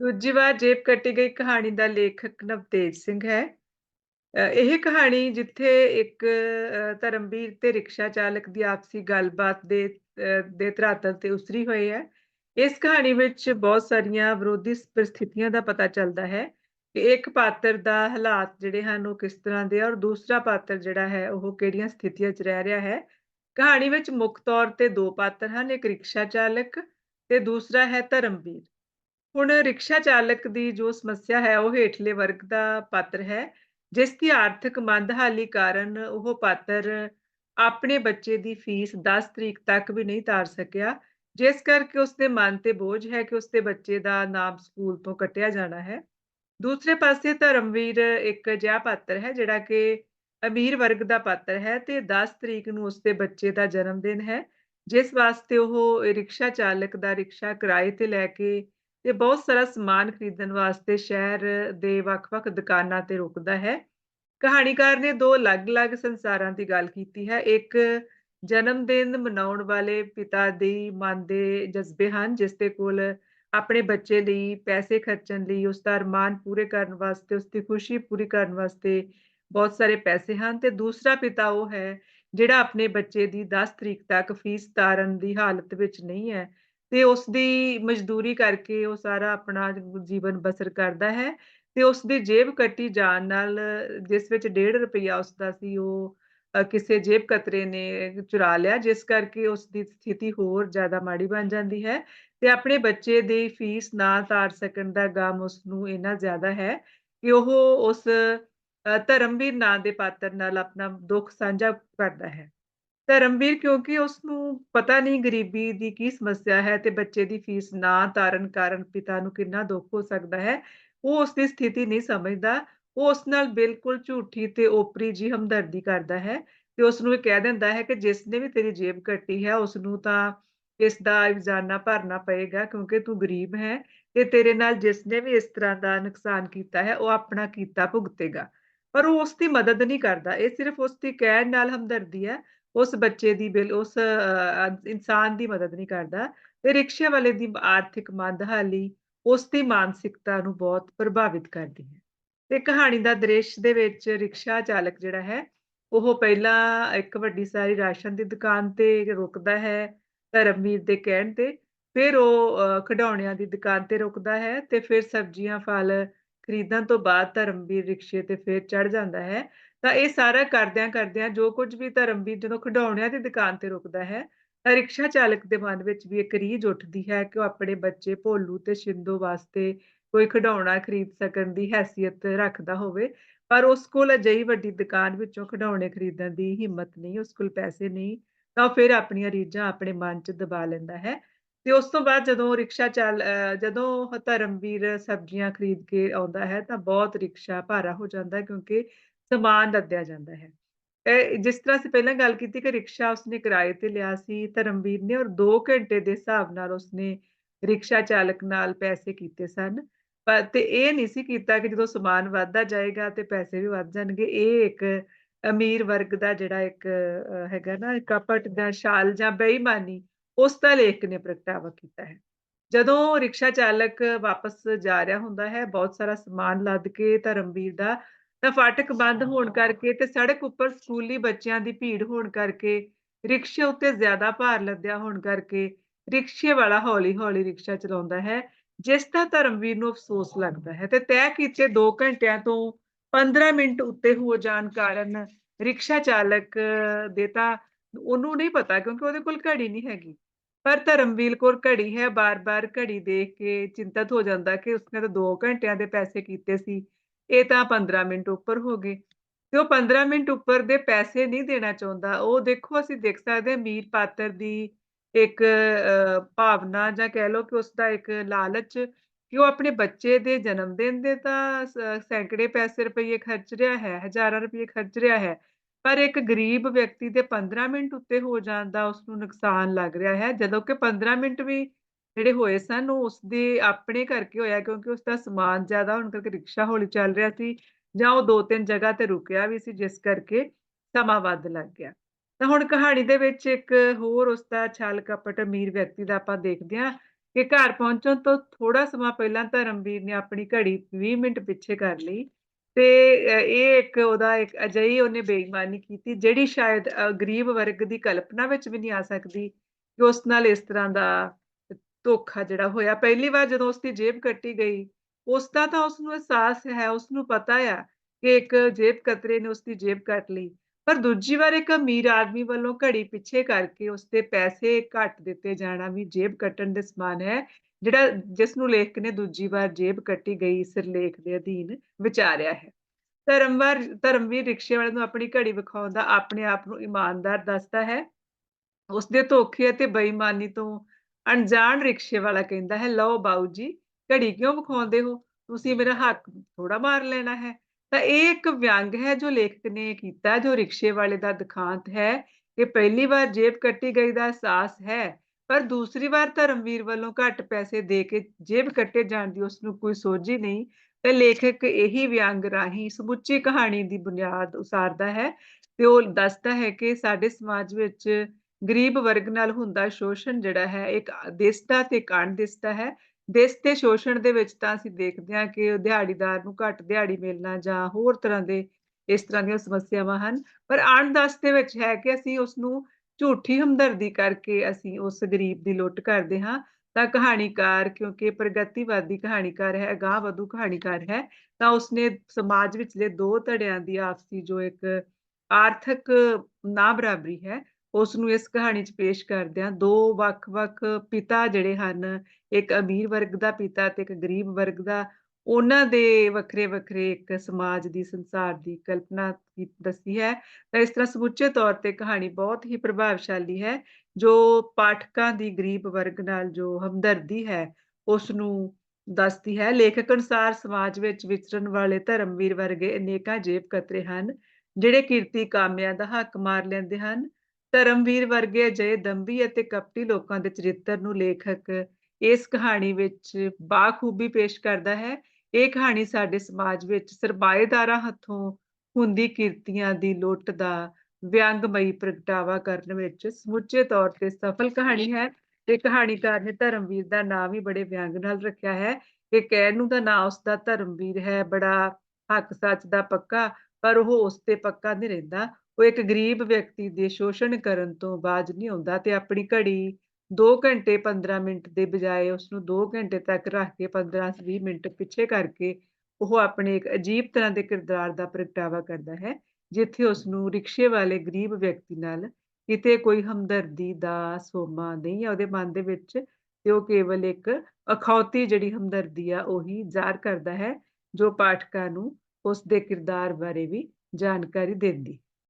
ਦੂਜੀ ਵਾਰ ਜੇਬ ਕੱਟੀ ਗਈ ਕਹਾਣੀ ਦਾ ਲੇਖਕ ਨਵਤੇਜ ਸਿੰਘ ਹੈ। ਇਹ ਕਹਾਣੀ ਜਿੱਥੇ ਇੱਕ ਧਰਮਵੀਰ ਤੇ ਰਿਕਸ਼ਾ ਚਾਲਕ ਦੀ ਆਪਸੀ ਗੱਲਬਾਤ ਦੇ ਦੇ ਧਰਾਤਲ ਤੇ ਉਸਰੀ ਹੋਈ ਹੈ। ਇਸ ਕਹਾਣੀ ਵਿੱਚ ਬਹੁਤ ਸਾਰੀਆਂ ਵਿਰੋਧੀ ਸ ਪਰਿਸਥਿਤੀਆਂ ਦਾ ਪਤਾ ਚੱਲਦਾ ਹੈ ਕਿ ਇੱਕ ਪਾਤਰ ਦਾ ਹਾਲਾਤ ਜਿਹੜੇ ਹਨ ਉਹ ਕਿਸ ਤਰ੍ਹਾਂ ਦੇ ਔਰ ਦੂਸਰਾ ਪਾਤਰ ਜਿਹੜਾ ਹੈ ਉਹ ਕਿਹੜੀਆਂ ਸਥਿਤੀਆਂ 'ਚ ਰਹਿ ਰਿਹਾ ਹੈ। ਕਹਾਣੀ ਵਿੱਚ ਮੁੱਖ ਤੌਰ ਤੇ ਦੋ ਪਾਤਰ ਹਨ, ਇੱਕ ਰਿਕਸ਼ਾ ਚਾਲਕ ਤੇ ਦੂਸਰਾ ਹੈ ਧਰਮਵੀਰ। ਹੁਣ ਰਿਕਸ਼ਾ ਚਾਲਕ ਦੀ ਜੋ ਸਮੱਸਿਆ ਹੈ, ਉਹ ਹੇਠਲੇ ਵਰਗ ਦਾ ਪਾਤਰ ਹੈ, ਜਿਸ ਦੀ ਆਰਥਿਕ ਮੰਦਹਾਲੀ ਕਾਰਨ ਉਹ ਪਾਤਰ ਆਪਣੇ ਬੱਚੇ ਦੀ ਫੀਸ 10 ਤਰੀਕ ਤੱਕ ਵੀ ਨਹੀਂ ਤਾਰ ਸਕਿਆ, ਜਿਸ ਕਰਕੇ ਉਸਦੇ ਮਨ ਤੇ ਬੋਝ ਹੈ ਕਿ ਉਸਦੇ ਬੱਚੇ ਦਾ ਨਾਮ ਸਕੂਲ ਤੋਂ ਕੱਟਿਆ ਜਾਣਾ ਹੈ। ਦੂਸਰੇ ਪਾਸੇ ਧਰਮਵੀਰ ਇੱਕ ਅਜਿਹਾ ਪਾਤਰ ਹੈ, ਜਿਹੜਾ ਕਿ ਅਮੀਰ ਵਰਗ ਦਾ ਪਾਤਰ ਹੈ ਤੇ 10 ਤਰੀਕ ਨੂੰ ਉਸਦੇ ਬੱਚੇ ਦਾ ਜਨਮ ਦਿਨ ਹੈ, ਜਿਸ ਵਾਸਤੇ ਉਹ ਰਿਕਸ਼ਾ ਚਾਲਕ ਦਾ ਰਿਕਸ਼ਾ ਕਿਰਾਏ ਤੇ ਲੈ ਕੇ ਤੇ ਬਹੁਤ ਸਾਰਾ ਸਮਾਨ ਖਰੀਦਣ ਵਾਸਤੇ ਸ਼ਹਿਰ ਦੇ ਵੱਖ-ਵੱਖ ਦੁਕਾਨਾਂ ਤੇ ਰੁਕਦਾ ਹੈ। ਕਹਾਣੀਕਾਰ ਨੇ ਦੋ ਅਲੱਗ-ਅਲੱਗ ਸੰਸਾਰਾਂ ਦੀ ਗੱਲ ਕੀਤੀ ਹੈ। ਇੱਕ ਜਨਮ ਦਿਨ ਮਨਾਉਣ ਵਾਲੇ ਪਿਤਾ ਦੀ ਮਨ ਦੇ ਜਜ਼ਬੇ ਹਨ, ਜਿਸ ਦੇ ਕੋਲ ਆਪਣੇ ਬੱਚੇ ਲਈ ਪੈਸੇ ਖਰਚਣ ਲਈ, ਉਸਦਾ ਅਰਮਾਨ ਪੂਰੇ ਕਰਨ ਵਾਸਤੇ, ਉਸਦੀ ਖੁਸ਼ੀ ਪੂਰੀ ਕਰਨ ਵਾਸਤੇ ਬਹੁਤ ਸਾਰੇ ਪੈਸੇ ਹਨ ਤੇ ਦੂਸਰਾ ਪਿਤਾ ਉਹ ਹੈ, ਜਿਹੜਾ ਆਪਣੇ ਬੱਚੇ ਦੀ 10 ਤਰੀਕ ਤੱਕ ਫੀਸ ਤਾਰਨ ਦੀ ਹਾਲਤ ਵਿੱਚ ਨਹੀਂ ਹੈ ਤੇ ਉਸਦੀ ਮਜ਼ਦੂਰੀ ਕਰਕੇ ਉਹ ਸਾਰਾ ਆਪਣਾ ਜੀਵਨ ਬਸਰ ਕਰਦਾ ਹੈ ਤੇ ਉਸਦੀ ਜੇਬ ਕੱਟੀ ਜਾਣ ਨਾਲ ਜਿਸ ਵਿੱਚ ₹1.5 ਉਸਦਾ ਸੀ ਉਹ ਕਿਸੇ ਜੇਬ ਕਤਰੇ ਨੇ ਚੁਰਾ ਲਿਆ ਜਿਸ ਕਰਕੇ ਉਸਦੀ ਸਥਿਤੀ ਹੋਰ ਜ਼ਿਆਦਾ ਮਾੜੀ ਬਣ ਜਾਂਦੀ ਹੈ ਤੇ ਆਪਣੇ ਬੱਚੇ ਦੀ ਫੀਸ ਨਾ ਤਾਰ ਸਕਣ ਦਾ ਗਮ ਉਸਨੂੰ ਇੰਨਾ ਜ਼ਿਆਦਾ ਹੈ ਕਿ ਉਹ ਉਸ ਅ, ਧਰਮਵੀਰ ਨਾਂ ਦੇ ਪਾਤਰ ਨਾਲ ਆਪਣਾ ਦੁੱਖ ਸਾਂਝਾ ਕਰਦਾ ਹੈ। ਧਰਮਵੀਰ ਕਿਉਂਕਿ ਉਸਨੂੰ ਪਤਾ ਨਹੀਂ ਗਰੀਬੀ ਦੀ ਕੀ ਸਮੱਸਿਆ ਹੈ ਤੇ ਬੱਚੇ ਦੀ ਫੀਸ ਨਾ ਤਾਰਨ ਕਾਰਨ ਪਿਤਾ ਨੂੰ ਕਿੰਨਾ ਦੁੱਖ ਹੋ ਸਕਦਾ ਹੈ, ਉਹ ਉਸਦੀ ਸਥਿਤੀ ਨਹੀਂ ਸਮਝਦਾ। ਉਹ ਉਸ ਨਾਲ ਬਿਲਕੁਲ ਝੂਠੀ ਤੇ ਓਪਰੀ ਜਿਹੀ ਹਮਦਰਦੀ ਕਰਦਾ ਹੈ ਤੇ ਉਸਨੂੰ ਇਹ ਕਹਿ ਦਿੰਦਾ ਹੈ ਕਿ ਜਿਸ ਨੇ ਵੀ ਤੇਰੀ ਜੇਬ ਕੱਟੀ ਹੈ, ਉਸਨੂੰ ਤਾਂ ਇਸ ਦਾ ਇਵਜ਼ਾਨਾ ਭਰਨਾ ਪਏਗਾ ਕਿਉਂਕਿ ਤੂੰ ਗਰੀਬ ਹੈ ਤੇ ਤੇਰੇ ਨਾਲ ਜਿਸ ਨੇ ਵੀ ਇਸ ਤਰ੍ਹਾਂ ਦਾ ਨੁਕਸਾਨ ਕੀਤਾ ਹੈ, ਉਹ ਆਪਣਾ ਕੀਤਾ ਭੁਗਤੇਗਾ। ਪਰ ਉਹ ਉਸਦੀ ਮਦਦ ਨਹੀਂ ਕਰਦਾ, ਇਹ ਸਿਰਫ਼ ਉਸਦੀ ਕਹਿਣ ਨਾਲ ਹਮਦਰਦੀ ਹੈ। ਉਸ ਬੱਚੇ ਦੀ ਬਿਲ ਉਸ ਇਨਸਾਨ ਦੀ ਮਦਦ ਨਹੀਂ ਕਰਦਾ ਤੇ ਰਿਕਸ਼ੇ ਵਾਲੇ ਦੀ ਆਰਥਿਕ ਮੰਦਹਾਲੀ ਉਸ ਦੀ ਮਾਨਸਿਕਤਾ ਨੂੰ ਬਹੁਤ ਪ੍ਰਭਾਵਿਤ ਕਰਦੀ ਹੈ। ਤੇ ਕਹਾਣੀ ਦਾ ਦ੍ਰਿਸ਼ ਦੇ ਵਿੱਚ ਰਿਕਸ਼ਾ ਚਾਲਕ ਜਿਹੜਾ ਹੈ, ਉਹ ਪਹਿਲਾਂ ਇੱਕ ਵੱਡੀ ਸਾਰੀ ਰਾਸ਼ਨ ਦੀ ਦੁਕਾਨ ਤੇ ਰੁਕਦਾ ਹੈ, ਧਰਮਵੀਰ ਦੇ ਕਹਿਣ ਤੇ। ਫਿਰ ਉਹ ਅ, ਖਿਡੌਣਿਆਂ ਦੀ ਦੁਕਾਨ ਤੇ ਰੁਕਦਾ ਹੈ ਤੇ ਫਿਰ ਸਬਜ਼ੀਆਂ, ਫਲ ਖਰੀਦਣ ਤੋਂ ਬਾਅਦ ਧਰਮਵੀਰ ਰਿਕਸ਼ੇ ਤੇ ਫਿਰ ਚੜ੍ਹ ਜਾਂਦਾ ਹੈ। ਤਾਂ ਇਹ ਸਾਰਾ ਕਰਦਿਆਂ-ਕਰਦਿਆਂ ਜੋ ਕੁਝ ਵੀ ਧਰਮਵੀਰ ਜਦੋਂ ਖਿਡੌਣਿਆਂ ਦੀ ਦੁਕਾਨ ਤੇ ਰੁਕਦਾ ਹੈ, ਤਾਂ ਰਿਕਸ਼ਾ ਚਾਲਕ ਦੇ ਮਨ ਵਿੱਚ ਵੀ ਇੱਕ ਰੀਝ ਉੱਠਦੀ ਹੈ ਕਿ ਉਹ ਆਪਣੇ ਬੱਚੇ ਭੋਲੂ ਤੇ ਸ਼ਿੰਦੋ ਵਾਸਤੇ ਕੋਈ ਖਿਡੌਣਾ ਖਰੀਦ ਸਕਣ ਦੀ ਹੈਸੀਅਤ ਰੱਖਦਾ ਹੋਵੇ। ਪਰ ਉਸ ਕੋਲ ਅਜਿਹੀ ਵੱਡੀ ਦੁਕਾਨ ਵਿੱਚੋਂ ਖਿਡੌਣੇ ਖਰੀਦਣ ਦੀ ਹਿੰਮਤ ਨਹੀਂ, ਉਸ ਕੋਲ ਪੈਸੇ ਨਹੀਂ, ਤਾਂ ਉਹ ਫਿਰ ਆਪਣੀਆਂ ਰੀਝਾਂ ਆਪਣੇ ਮਨ 'ਚ ਦਬਾ ਲੈਂਦਾ ਹੈ। ਤੇ ਉਸ ਤੋਂ ਬਾਅਦ ਜਦੋਂ ਰਿਕਸ਼ਾ ਚੱਲ ਜਦੋਂ ਧਰਮਵੀਰ ਸਬਜ਼ੀਆਂ ਖਰੀਦ ਕੇ ਆਉਂਦਾ ਹੈ, ਤਾਂ ਬਹੁਤ ਰਿਕਸ਼ਾ ਭਾਰਾ ਹੋ ਜਾਂਦਾ ਕਿਉਂਕਿ ਸਮਾਨ ਲੱਦਿਆ ਜਾਂਦਾ ਹੈ। ਜਿਸ ਤਰ੍ਹਾਂ ਅਸੀਂ ਪਹਿਲਾਂ ਗੱਲ ਕੀਤੀ ਕਿ ਰਿਕਸ਼ਾ ਉਸਨੇ ਕਿਰਾਏ ਤੇ ਲਿਆ ਸੀ ਧਰਮਵੀਰ ਨੇ ਔਰ 2 ਘੰਟੇ ਦੇ ਹਿਸਾਬ ਨਾਲ ਉਸਨੇ ਰਿਕਸ਼ਾ ਚਾਲਕ ਨਾਲ ਪੈਸੇ ਕੀਤੇ ਸਨ। ਪਰ ਤੇ ਇਹ ਨਹੀਂ ਸੀ ਕੀਤਾ ਕਿ ਜਦੋਂ ਸਮਾਨ ਵੱਧਦਾ ਜਾਏਗਾ ਤੇ ਪੈਸੇ ਵੀ ਵੱਧ ਜਾਣਗੇ। ਇਹ ਇੱਕ ਅਮੀਰ ਵਰਗ ਦਾ ਜਿਹੜਾ ਇੱਕ ਹੈਗਾ ਨਾ ਕਪਟ ਜਾਂ ਸ਼ਾਲ ਜਾਂ ਬੇਈਮਾਨੀ ਉਸ ਦਾ ਲੇਖਕ ਨੇ ਪ੍ਰਗਟਾਵਾ ਕੀਤਾ ਹੈ। ਜਦੋਂ ਰਿਕਸ਼ਾ ਚਾਲਕ ਵਾਪਸ ਜਾ ਰਿਹਾ ਹੁੰਦਾ ਹੈ, ਬਹੁਤ ਸਾਰਾ ਸਮਾਨ ਲੱਦ ਕੇ ਧਰਮਵੀਰ ਦਾ, ਤਾਂ ਫਾਟਕ ਬੰਦ ਹੋਣ ਕਰਕੇ ਤੇ ਸੜਕ ਉੱਪਰ ਸਕੂਲੀ ਬੱਚਿਆਂ ਦੀ ਭੀੜ ਹੋਣ ਕਰਕੇ, ਰਿਕਸ਼ੇ ਉੱਤੇ ਜ਼ਿਆਦਾ ਭਾਰ ਲੱਦਿਆ ਹੋਣ ਕਰਕੇ, ਰਿਕਸ਼ੇ ਵਾਲਾ ਹੌਲੀ-ਹੌਲੀ ਰਿਕਸ਼ਾ ਚਲਾਉਂਦਾ ਹੈ, ਜਿਸ ਦਾ ਧਰਮਵੀਰ ਨੂੰ ਅਫ਼ਸੋਸ ਲੱਗਦਾ ਹੈ ਤੇ ਤੈਅ ਕੀਤੇ 2 ਘੰਟਿਆਂ ਤੋਂ 15 ਮਿੰਟ ਉੱਤੇ ਹੋ ਜਾਣ ਕਾਰਨ ਰਿਕਸ਼ਾ ਚਾਲਕ ਦੇ ਤਾਂ ਉਹਨੂੰ ਨਹੀਂ ਪਤਾ ਕਿਉਂਕਿ ਉਹਦੇ ਕੋਲ ਘੜੀ ਨਹੀਂ ਹੈਗੀ। ਪਰ ਧਰਮਵੀਰ ਕੋਲ ਘੜੀ ਹੈ, ਬਾਰ-ਬਾਰ ਘੜੀ ਦੇਖ ਕੇ ਚਿੰਤਤ ਹੋ ਜਾਂਦਾ ਕਿ ਉਸਨੇ ਤਾਂ 2 ਘੰਟਿਆਂ ਦੇ ਪੈਸੇ ਕੀਤੇ ਸੀ, ਇਹ ਤਾਂ 15 ਮਿੰਟ ਉੱਪਰ ਹੋ ਗਏ। ਤੇ ਉਹ 15 ਮਿੰਟ ਉੱਪਰ ਦੇ ਪੈਸੇ ਨਹੀਂ ਦੇਣਾ ਚਾਹੁੰਦਾ। ਉਹ ਦੇਖੋ ਅਸੀਂ ਦੇਖ ਸਕਦੇ ਹਾਂ ਅਮੀਰ ਪਾਤਰ ਦੀ ਇੱਕ ਭਾਵਨਾ ਜਾਂ ਕਹਿ ਲਓ ਕਿ ਉਸਦਾ ਇੱਕ ਲਾਲਚ ਕਿ ਉਹ ਆਪਣੇ ਬੱਚੇ ਦੇ ਜਨਮ ਦਿਨ ਦੇ ਤਾਂ ਸੈਂਕੜੇ ਪੈਸੇ ਰੁਪਈਏ ਖਰਚ ਰਿਹਾ ਹੈ, ਹਜ਼ਾਰਾਂ ਰੁਪਈਏ ਖਰਚ ਰਿਹਾ ਹੈ। ਪਰ ਇੱਕ ਗਰੀਬ ਵਿਅਕਤੀ ਦੇ 15 ਮਿੰਟ ਉੱਤੇ ਹੋ ਜਾਣ ਦਾ ਉਸਨੂੰ ਨੁਕਸਾਨ ਲੱਗ ਰਿਹਾ ਹੈ, ਜਦੋਂ ਕਿ 15 ਮਿੰਟ ਵੀ ਜਿਹੜੇ ਹੋਏ ਸਨ, ਉਹ ਉਸਦੇ ਆਪਣੇ ਕਰਕੇ ਹੋਇਆ, ਕਿਉਂਕਿ ਉਸਦਾ ਸਮਾਨ ਜ਼ਿਆਦਾ ਹੋਣ ਕਰਕੇ ਰਿਕਸ਼ਾ ਹੌਲੀ ਚੱਲ ਰਿਹਾ ਸੀ ਜਾਂ ਉਹ 2-3 ਜਗ੍ਹਾ ਤੇ ਰੁਕਿਆ ਵੀ ਸੀ, ਜਿਸ ਕਰਕੇ ਸਮਾਂ ਵੱਧ ਲੱਗ ਗਿਆ। ਤਾਂ ਹੁਣ ਕਹਾਣੀ ਦੇ ਵਿੱਚ ਇੱਕ ਹੋਰ ਉਸਦਾ ਛਲ ਕਪਟ ਅਮੀਰ ਵਿਅਕਤੀ ਦਾ ਆਪਾਂ ਦੇਖਦੇ ਹਾਂ ਕਿ ਘਰ ਪਹੁੰਚਣ ਤੋਂ ਥੋੜਾ ਸਮਾਂ ਪਹਿਲਾਂ ਧਰਮਵੀਰ ਨੇ ਆਪਣੀ ਘੜੀ 20 ਮਿੰਟ ਪਿੱਛੇ ਕਰ ਲਈ ਤੇ ਇਹ ਇੱਕ ਉਹਦਾ ਇੱਕ ਅਜਿਹੀ ਉਹਨੇ ਬੇਈਮਾਨੀ ਕੀਤੀ ਜਿਹੜੀ ਸ਼ਾਇਦ ਗਰੀਬ ਵਰਗ ਦੀ ਕਲਪਨਾ ਵਿੱਚ ਵੀ ਨਹੀਂ ਆ ਸਕਦੀ ਕਿ ਉਸ ਨਾਲ ਇਸ ਤਰ੍ਹਾਂ ਦਾ ਧੋਖਾ ਜਿਹੜਾ ਹੋਇਆ, ਪਹਿਲੀ ਵਾਰ ਜਦੋਂ ਉਸਦੀ ਜੇਬ ਕੱਟੀ ਗਈ, ਉਸ ਦਾ ਤਾਂ ਉਸਨੂੰ ਅਹਿਸਾਸ ਹੈ, ਉਸਨੂੰ ਪਤਾ ਆ ਕਿ ਇੱਕ ਜੇਬ ਕਤਰੇ ਨੇ ਉਸਦੀ ਜੇਬ ਕੱਟ ਲਈ, ਪਰ ਦੂਜੀ ਵਾਰ ਇੱਕ ਅਮੀਰ ਆਦਮੀ ਵੱਲੋਂ ਘੜੀ ਪਿੱਛੇ ਕਰਕੇ ਉਸਦੇ ਪੈਸੇ ਘੱਟ ਦਿੱਤੇ ਜਾਣਾ ਵੀ ਜੇਬ ਕੱਟਣ ਦੇ ਸਮਾਨ ਹੈ, ਜਿਹੜਾ ਜਿਸ ਨੂੰ ਲੇਖਕ ਨੇ ਦੂਜੀ ਵਾਰ ਜੇਬ ਕੱਟੀ ਗਈ ਸਿਰਲੇਖ ਦੇ ਅਧੀਨ ਵਿਚਾਰਿਆ ਹੈ। ਧਰਮਵਾਰ, ਧਰਮਵੀਰ ਰਿਕਸ਼ੇ ਵਾਲੇ ਨੂੰ ਆਪਣੀ ਘੜੀ ਵਿਖਾਉਂਦਾ ਆਪਣੇ ਆਪ ਨੂੰ ਇਮਾਨਦਾਰ ਦੱਸਦਾ ਹੈ, ਉਸਦੇ ਧੋਖੇ ਅਤੇ ਬੇਈਮਾਨੀ ਤੋਂ ਅਣਜਾਣ ਰਿਕਸ਼ੇ ਵਾਲਾ ਕਹਿੰਦਾ ਹੈ ਲਓ ਬਾਊ ਜੀ ਘੜੀ ਕਿਉਂ ਵਿਖਾਉਂਦੇ ਹੋ? ਤੁਸੀਂ ਮੇਰਾ ਹੱਕ ਥੋੜਾ ਮਾਰ ਲੈਣਾ ਹੈ। ਤਾਂ ਇਹ ਇੱਕ ਵਿਅੰਗ ਹੈ ਜੋ ਲੇਖਕ ਨੇ ਕੀਤਾ, ਜੋ ਰਿਕਸ਼ੇ ਵਾਲੇ ਦਾ ਦੁਖਾਂਤ ਹੈ। ਕਿ ਪਹਿਲੀ ਵਾਰ ਜੇਬ ਕੱਟੀ ਗਈ ਦਾ ਅਹਿਸਾਸ ਹੈ, ਪਰ ਦੂਸਰੀ ਵਾਰ ਧਰਮਵੀਰ ਵੱਲੋਂ ਘੱਟ ਪੈਸੇ ਦੇ ਕੇ ਜੇਬ ਕੱਟੇ ਜਾਣ ਦੀ ਉਸਨੂੰ ਕੋਈ ਸੋਝੀ ਨਹੀਂ। ਤੇ ਲੇਖਕ ਇਹੀ ਵਿਅੰਗ ਰਾਹੀਂ ਸਮੁੱਚੀ ਕਹਾਣੀ ਦੀ ਬੁਨਿਆਦ ਉਸਾਰਦਾ ਹੈ ਤੇ ਉਹ ਦੱਸਦਾ ਹੈ ਕਿ ਸਾਡੇ ਸਮਾਜ ਵਿੱਚ ਗਰੀਬ ਵਰਗ ਨਾਲ ਹੁੰਦਾ ਸ਼ੋਸ਼ਣ ਜਿਹੜਾ ਹੈ, ਇੱਕ ਦਿਸਦਾ ਤੇ ਇੱਕ ਅਣਦਿਸਦਾ ਹੈ। ਦਿਸ ਤੇ ਸ਼ੋਸ਼ਣ ਦੇ ਵਿੱਚ ਤਾਂ ਅਸੀਂ ਦੇਖਦੇ ਹਾਂ ਕਿ ਦਿਹਾੜੀਦਾਰ ਨੂੰ ਘੱਟ ਦਿਹਾੜੀ ਮਿਲਣਾ ਜਾਂ ਹੋਰ ਤਰ੍ਹਾਂ ਦੇ ਇਸ ਤਰ੍ਹਾਂ ਦੀਆਂ ਸਮੱਸਿਆਵਾਂ ਹਨ। ਪਰ ਅਣਦਸ ਦੇ ਵਿੱਚ ਹੈ ਕਿ ਅਸੀਂ ਉਸ ਨੂੰ ਝੂਠੀ ਹਮਦਰਦੀ ਕਰਕੇ ਅਸੀਂ ਉਸ ਗਰੀਬ ਦੀ ਲੁੱਟ ਕਰਦੇ ਹਾਂ। ਤਾਂ ਕਹਾਣੀਕਾਰ, ਕਿਉਂਕਿ ਪ੍ਰਗਤੀਵਾਦੀ ਕਹਾਣੀਕਾਰ ਹੈ, ਅਗਾਂਹ ਵਧੂ ਕਹਾਣੀਕਾਰ ਹੈ, ਤਾਂ ਉਸਨੇ ਸਮਾਜ ਵਿਚਲੇ ਦੋ ਧੜਿਆਂ ਦੀ ਆਪਸੀ ਜੋ ਇੱਕ ਆਰਥਿਕ ਨਾ ਬਰਾਬਰੀ ਹੈ ਉਸ ਨੂੰ ਇਸ ਕਹਾਣੀ 'ਚ ਪੇਸ਼ ਕਰਦਿਆਂ ਦੋ ਵੱਖ-ਵੱਖ ਪਿਤਾ ਜਿਹੜੇ ਹਨ, ਇੱਕ ਅਮੀਰ ਵਰਗ ਦਾ ਪਿਤਾ ਤੇ ਇੱਕ ਗਰੀਬ ਵਰਗ ਦਾ, ਉਹਨਾਂ ਦੇ ਵੱਖਰੇ-ਵੱਖਰੇ ਇੱਕ ਸਮਾਜ ਦੀ, ਸੰਸਾਰ ਦੀ ਕਲਪਨਾ ਕੀ ਦੱਸੀ ਹੈ। ਤਾਂ ਇਸ ਤਰ੍ਹਾਂ ਸਮੁੱਚੇ ਤੌਰ ਤੇ ਕਹਾਣੀ ਬਹੁਤ ਹੀ ਪ੍ਰਭਾਵਸ਼ਾਲੀ ਹੈ, ਜੋ ਪਾਠਕਾਂ ਦੀ ਗਰੀਬ ਵਰਗ ਨਾਲ ਜੋ ਹਮਦਰਦੀ ਹੈ ਉਸ ਨੂੰ ਦੱਸਦੀ ਹੈ। ਲੇਖਕ ਅਨੁਸਾਰ ਸਮਾਜ ਵਿੱਚ ਵਿਚਰਨ ਵਾਲੇ ਧਰਮਵੀਰ ਵਰਗੇ ਅਨੇਕਾਂ ਜੇਬ ਕਤਰੇ ਹਨ, ਜਿਹੜੇ ਕੀਰਤੀ ਕਾਮਿਆਂ ਦਾ ਹੱਕ ਮਾਰ ਲੈਂਦੇ ਹਨ। ਧਰਮਵੀਰ ਵਰਗੇ ਅਜਿਹੇ ਦੰਭੀ ਅਤੇ ਕਪਟੀ ਲੋਕਾਂ ਦੇ ਚਰਿੱਤਰ ਨੂੰ ਲੇਖਕ ਇਸ ਕਹਾਣੀ ਵਿੱਚ ਬਾਖੂਬੀ ਪੇਸ਼ ਕਰਦਾ ਹੈ। ਇਹ ਕਹਾਣੀ ਸਾਡੇ ਸਮਾਜ ਵਿੱਚ ਸਰਮਾਏਦਾਰਾਂ ਹੱਥੋਂ ਹੁੰਦੀ ਕਿਰਤੀਆਂ ਦੀ ਲੁੱਟ ਦਾ ਵਿਅੰਗਮਈ ਪ੍ਰਗਟਾਵਾ ਕਰਨ ਵਿੱਚ ਸਮੁੱਚੇ ਤੌਰ ਤੇ ਸਫਲ ਕਹਾਣੀ ਹੈ। ਤੇ ਕਹਾਣੀਕਾਰ ਨੇ ਧਰਮਵੀਰ ਦਾ ਨਾਮ ਵੀ ਬੜੇ ਵਿਅੰਗ ਨਾਲ ਰੱਖਿਆ ਹੈ। ਕਿ ਕਹਿਣ ਨੂੰ ਤਾਂ ਨਾਂ ਉਸਦਾ ਧਰਮਵੀਰ ਹੈ, ਬੜਾ ਹੱਕ ਸੱਚ ਦਾ ਪੱਕਾ, ਪਰ ਉਹ ਉਸ ਤੇ ਪੱਕਾ ਨਹੀਂ ਰਹਿੰਦਾ। ਉਹ ਇੱਕ ਗਰੀਬ ਵਿਅਕਤੀ ਦੇ ਸ਼ੋਸ਼ਣ ਕਰਨ ਤੋਂ ਬਾਜ ਨਹੀਂ ਆਉਂਦਾ ਤੇ ਆਪਣੀ ਘੜੀ 2 ਘੰਟੇ 15 ਮਿੰਟ ਦੇ ਬਜਾਏ ਉਸਨੂੰ 2 ਘੰਟੇ ਤੱਕ ਰੱਖ ਕੇ 15-20 ਮਿੰਟ ਪਿੱਛੇ ਕਰਕੇ ਉਹ ਆਪਣੇ ਇੱਕ ਅਜੀਬ ਤਰ੍ਹਾਂ ਦੇ ਕਿਰਦਾਰ ਦਾ ਪ੍ਰਗਟਾਵਾ ਕਰਦਾ ਹੈ, ਜਿੱਥੇ ਉਸਨੂੰ ਰਿਕਸ਼ੇ ਵਾਲੇ ਗਰੀਬ ਵਿਅਕਤੀ ਨਾਲ ਕਿਤੇ ਕੋਈ ਹਮਦਰਦੀ ਦਾ ਸੋਮਾ ਨਹੀਂ ਹੈ ਉਹਦੇ ਮਨ ਦੇ ਵਿੱਚ ਤੇ ਉਹ ਕੇਵਲ ਇੱਕ ਅਖੌਤੀ ਜਿਹੜੀ ਹਮਦਰਦੀ ਆ, ਉਹੀ ਜ਼ਾਹਰ ਕਰਦਾ ਹੈ, ਜੋ ਪਾਠਕਾਂ ਨੂੰ ਉਸ ਦੇ ਕਿਰਦਾਰ ਬਾਰੇ ਵੀ ਜਾਣਕਾਰੀ ਦਿੰਦੀ।